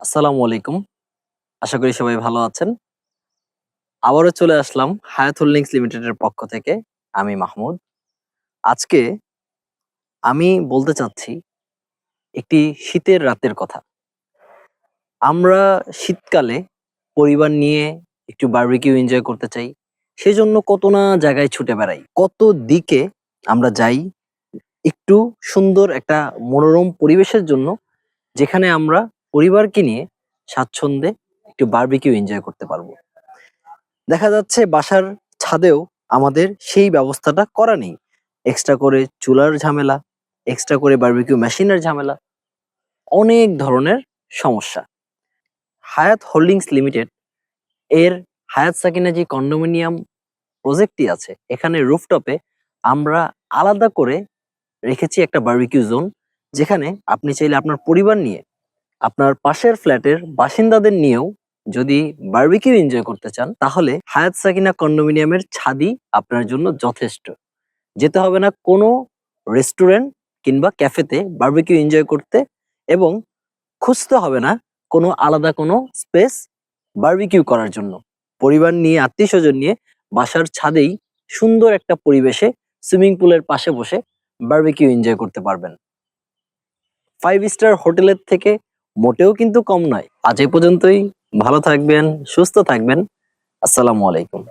আসসালামু আলাইকুম। আশা করি সবাই ভালো আছেন। আবারও চলে আসলাম হায়াত হোল্ডিংস লিমিটেডের পক্ষ থেকে, আমি মাহমুদ। আজকে আমি বলতে চাচ্ছি একটি শীতের রাতের কথা। আমরা শীতকালে পরিবার নিয়ে একটু বারবিকিউ এনজয় করতে চাই, সেজন্য কত না জায়গায় ছুটে বেড়াই। কত দিকে আমরা যাই, একটু সুন্দর একটা মনোরম পরিবেশের জন্য, যেখানে আমরা পরিবারকে নিয়ে স্বাচ্ছন্দ্যে একটু বার্বিকিউ এনজয় করতে পারব। দেখা যাচ্ছে বাসার ছাদেও আমাদের সেই ব্যবস্থাটা করা নেই। এক্সট্রা করে চুলার ঝামেলা এক্সট্রা করে বার্বিকিউ মেশিনের ঝামেলা, অনেক ধরনের সমস্যা। হায়াত হোল্ডিংস লিমিটেড এর হায়াত সাকিনা যে কন্ডোমিনিয়াম প্রজেক্টটি আছে, এখানে রুফটপে আমরা আলাদা করে রেখেছি একটা বার্বিকিউ জোন যেখানে আপনি চাইলে আপনার পরিবার নিয়ে আপনার পাশের ফ্ল্যাটের বাসিন্দাদের নিয়েও যদি বার্বিকিউ এনজয় করতে চান, তাহলে হায়াত সাকিনা কন্ডোমিনিয়ামের ছাদি আপনার জন্য যথেষ্ট। যেতে হবে না কোনো রেস্টুরেন্ট কিংবা ক্যাফেতে বার্বিকিউ এনজয় করতে এবং খুঁজতে হবে না কোনো আলাদা কোনো স্পেস বারবিকিউ করার জন্য। পরিবার নিয়ে আত্মীয় স্বজন নিয়ে বাসার ছাদেই সুন্দর একটা পরিবেশে সুইমিং পুলের পাশে বসে বারবিকিউ এনজয় করতে পারবেন। ফাইভ স্টার হোটেলের থেকে মোটেও কিন্তু কম নয়। আজ এই পর্যন্তই। ভালো থাকবেন সুস্থ থাকবেন। আসসালামু আলাইকুম।